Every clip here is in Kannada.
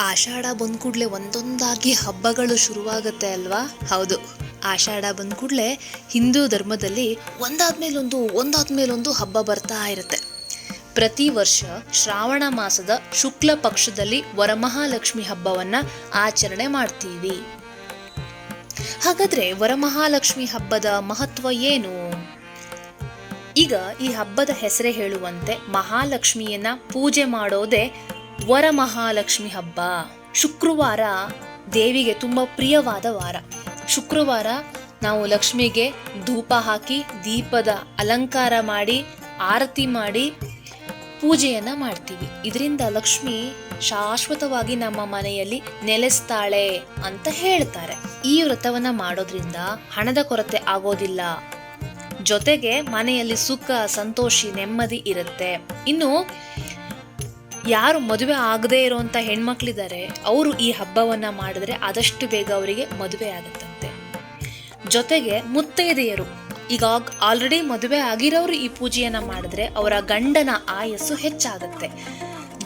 ಆಷಾಢ ಬಂದ ಕೂಡಲೇ ಒಂದೊಂದಾಗಿ ಹಬ್ಬಗಳು ಶುರುವಾಗುತ್ತೆ ಅಲ್ವಾ? ಹೌದು. ಆಷಾಢ ಬಂದ ಕೂಡಲೇ ಹಿಂದೂ ಧರ್ಮದಲ್ಲಿ ಒಂದಾದ್ಮೇಲೊಂದು ಒಂದಾದ್ಮೇಲೊಂದು ಹಬ್ಬ ಬರ್ತಾ ಇರುತ್ತೆ. ಪ್ರತಿ ವರ್ಷ ಶ್ರಾವಣ ಮಾಸದ ಶುಕ್ಲ ಪಕ್ಷದಲ್ಲಿ ವರಮಹಾಲಕ್ಷ್ಮಿ ಹಬ್ಬವನ್ನ ಆಚರಣೆ ಮಾಡ್ತೀವಿ. ಹಾಗಾದ್ರೆ ವರಮಹಾಲಕ್ಷ್ಮಿ ಹಬ್ಬದ ಮಹತ್ವ ಏನು? ಈಗ ಈ ಹಬ್ಬದ ಹೆಸರೇ ಹೇಳುವಂತೆ ಮಹಾಲಕ್ಷ್ಮಿಯನ್ನ ಪೂಜೆ ಮಾಡೋದೇ ವರಮಹಾಲಕ್ಷ್ಮಿ ಹಬ್ಬ. ಶುಕ್ರವಾರ ದೇವಿಗೆ ತುಂಬ ಪ್ರಿಯವಾದ ವಾರ. ಶುಕ್ರವಾರ ನಾವು ಲಕ್ಷ್ಮಿಗೆ ಧೂಪ ಹಾಕಿ, ದೀಪದ ಅಲಂಕಾರ ಮಾಡಿ, ಆರತಿ ಮಾಡಿ ಪೂಜೆಯನ್ನ ಮಾಡ್ತೀವಿ. ಇದರಿಂದ ಲಕ್ಷ್ಮಿ ಶಾಶ್ವತವಾಗಿ ನಮ್ಮ ಮನೆಯಲ್ಲಿ ನೆಲೆಸ್ತಾಳೆ ಅಂತ ಹೇಳ್ತಾರೆ. ಈ ವ್ರತವನ್ನ ಮಾಡೋದ್ರಿಂದ ಹಣದ ಕೊರತೆ ಆಗೋದಿಲ್ಲ. ಜೊತೆಗೆ ಮನೆಯಲ್ಲಿ ಸುಖ, ಸಂತೋಷಿ, ನೆಮ್ಮದಿ ಇರುತ್ತೆ. ಇನ್ನು ಯಾರು ಮದುವೆ ಆಗದೇ ಇರುವಂತ ಹೆಣ್ಮಕ್ಳಿದ್ದಾರೆ, ಅವರು ಈ ಹಬ್ಬವನ್ನ ಮಾಡಿದ್ರೆ ಆದಷ್ಟು ಬೇಗ ಅವರಿಗೆ ಮದುವೆ ಆಗುತ್ತಂತೆ. ಜೊತೆಗೆ ಮುತ್ತೈದೆಯರು, ಈಗ ಆಲ್ರೆಡಿ ಮದುವೆ ಆಗಿರೋರು ಈ ಪೂಜೆಯನ್ನ ಮಾಡಿದ್ರೆ ಅವರ ಗಂಡನ ಆಯಸ್ಸು ಹೆಚ್ಚಾಗುತ್ತೆ.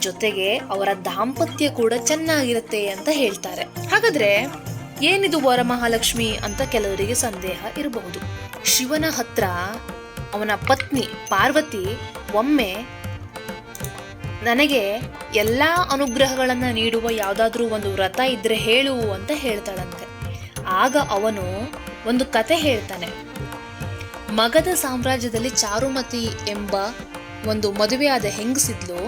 ಜೊತೆಗೆ ಅವರ ದಾಂಪತ್ಯ ಕೂಡ ಚೆನ್ನಾಗಿರುತ್ತೆ ಅಂತ ಹೇಳ್ತಾರೆ. ಹಾಗಾದ್ರೆ ಏನಿದು ವರಮಹಾಲಕ್ಷ್ಮಿ ಅಂತ ಕೆಲವರಿಗೆ ಸಂದೇಹ ಇರಬಹುದು. ಶಿವನ ಹತ್ರ ಅವನ ಪತ್ನಿ ಪಾರ್ವತಿ ಒಮ್ಮೆ ನನಗೆ ಎಲ್ಲ ಅನುಗ್ರಹಗಳನ್ನು ನೀಡುವ ಯಾವುದಾದ್ರೂ ಒಂದು ವ್ರತ ಇದ್ರೆ ಹೇಳು ಅಂತ ಹೇಳ್ತಾಳಂತೆ. ಆಗ ಅವನು ಒಂದು ಕತೆ ಹೇಳ್ತಾನೆ. ಮಗದ ಸಾಮ್ರಾಜ್ಯದಲ್ಲಿ ಚಾರುಮತಿ ಎಂಬ ಒಂದು ಮದುವೆಯಾದ ಹೆಂಗಸಿದ್ಲು?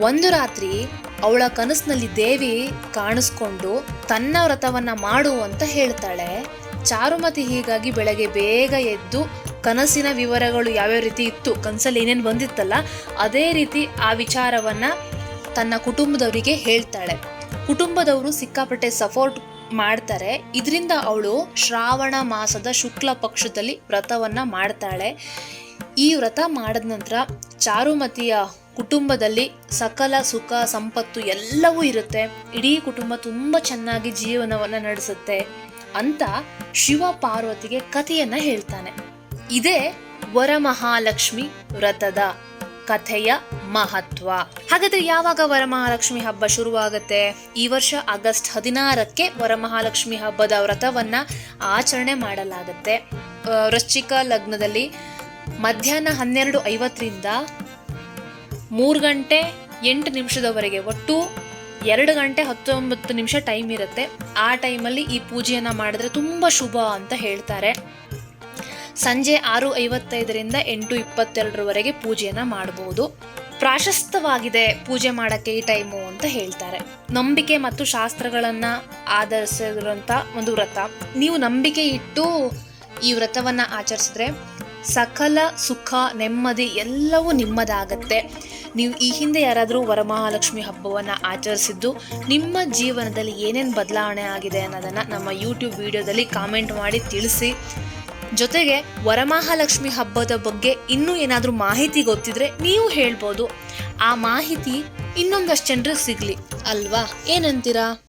ಒಂದು ರಾತ್ರಿ ಅವಳ ಕನಸಿನಲ್ಲಿ ದೇವಿ ಕಾಣಿಸ್ಕೊಂಡು ತನ್ನ ವ್ರತವನ್ನು ಮಾಡು ಅಂತ ಹೇಳ್ತಾಳೆ. ಚಾರುಮತಿ ಹೀಗಾಗಿ ಬೆಳಗ್ಗೆ ಬೇಗ ಎದ್ದು ಕನಸಿನ ವಿವರಗಳು ಯಾವ್ಯಾವ ರೀತಿ ಇತ್ತು, ಕನಸಲ್ಲಿ ಏನೇನು ಬಂದಿತ್ತಲ್ಲ, ಅದೇ ರೀತಿ ಆ ವಿಚಾರವನ್ನ ತನ್ನ ಕುಟುಂಬದವರಿಗೆ ಹೇಳ್ತಾಳೆ. ಕುಟುಂಬದವರು ಸಿಕ್ಕಾಪಟ್ಟೆ ಸಪೋರ್ಟ್ ಮಾಡ್ತಾರೆ. ಇದರಿಂದ ಅವಳು ಶ್ರಾವಣ ಮಾಸದ ಶುಕ್ಲ ಪಕ್ಷದಲ್ಲಿ ವ್ರತವನ್ನ ಮಾಡ್ತಾಳೆ. ಈ ವ್ರತ ಮಾಡಿದ ನಂತರ ಚಾರುಮತಿಯ ಕುಟುಂಬದಲ್ಲಿ ಸಕಲ ಸುಖ, ಸಂಪತ್ತು ಎಲ್ಲವೂ ಇರುತ್ತೆ. ಇಡೀ ಕುಟುಂಬ ತುಂಬ ಚೆನ್ನಾಗಿ ಜೀವನವನ್ನು ನಡೆಸುತ್ತೆ ಅಂತ ಶಿವ ಪಾರ್ವತಿಗೆ ಕಥೆಯನ್ನ ಹೇಳ್ತಾನೆ. ಇದೇ ವರಮಹಾಲಕ್ಷ್ಮಿ ವ್ರತದ ಕಥೆಯ ಮಹತ್ವ. ಹಾಗಾದ್ರೆ ಯಾವಾಗ ವರಮಹಾಲಕ್ಷ್ಮಿ ಹಬ್ಬ ಶುರುವಾಗುತ್ತೆ? ಈ ವರ್ಷ ಆಗಸ್ಟ್ ಹದಿನಾರಕ್ಕೆ ವರಮಹಾಲಕ್ಷ್ಮಿ ಹಬ್ಬದ ವ್ರತವನ್ನ ಆಚರಣೆ ಮಾಡಲಾಗುತ್ತೆ. ವೃಶ್ಚಿಕ ಲಗ್ನದಲ್ಲಿ ಮಧ್ಯಾಹ್ನ ಹನ್ನೆರಡು ಐವತ್ತರಿಂದ ಮೂರು ಗಂಟೆ ಎಂಟು ನಿಮಿಷದವರೆಗೆ, ಒಟ್ಟು ಎರಡು ಗಂಟೆ ಹತ್ತೊಂಬತ್ತು ನಿಮಿಷ ಟೈಮ್ ಇರುತ್ತೆ. ಆ ಟೈಮಲ್ಲಿ ಈ ಪೂಜೆಯನ್ನು ಮಾಡಿದ್ರೆ ತುಂಬ ಶುಭ ಅಂತ ಹೇಳ್ತಾರೆ. ಸಂಜೆ ಆರು ಐವತ್ತೈದರಿಂದ ಎಂಟು ಇಪ್ಪತ್ತೆರಡರವರೆಗೆ ಪೂಜೆಯನ್ನು ಮಾಡಬಹುದು. ಪ್ರಾಶಸ್ತವಾಗಿದೆ ಪೂಜೆ ಮಾಡೋಕ್ಕೆ ಈ ಟೈಮು ಅಂತ ಹೇಳ್ತಾರೆ. ನಂಬಿಕೆ ಮತ್ತು ಶಾಸ್ತ್ರಗಳನ್ನ ಆಧರಿಸಿರುವಂಥ ಒಂದು ವ್ರತ. ನೀವು ನಂಬಿಕೆ ಇಟ್ಟು ಈ ವ್ರತವನ್ನ ಆಚರಿಸಿದ್ರೆ ಸಕಲ ಸುಖ, ನೆಮ್ಮದಿ ಎಲ್ಲವೂ ನಿಮ್ಮದಾಗತ್ತೆ. ನೀವು ಈ ಹಿಂದೆ ಯಾರಾದರೂ ವರಮಹಾಲಕ್ಷ್ಮಿ ಹಬ್ಬವನ್ನು ಆಚರಿಸಿದ್ದು ನಿಮ್ಮ ಜೀವನದಲ್ಲಿ ಏನೇನು ಬದಲಾವಣೆ ಆಗಿದೆ ಅನ್ನೋದನ್ನು ನಮ್ಮ ಯೂಟ್ಯೂಬ್ ವಿಡಿಯೋದಲ್ಲಿ ಕಾಮೆಂಟ್ ಮಾಡಿ ತಿಳಿಸಿ. ಜೊತೆಗೆ ವರಮಹಾಲಕ್ಷ್ಮಿ ಹಬ್ಬದ ಬಗ್ಗೆ ಇನ್ನೂ ಏನಾದರೂ ಮಾಹಿತಿ ಗೊತ್ತಿದ್ರೆ ನೀವು ಹೇಳ್ಬೋದು. ಆ ಮಾಹಿತಿ ಇನ್ನೊಂದಷ್ಟು ಜನರಿಗೆ ಸಿಗಲಿ. ಅಲ್ವಾ? ಏನಂತೀರಾ?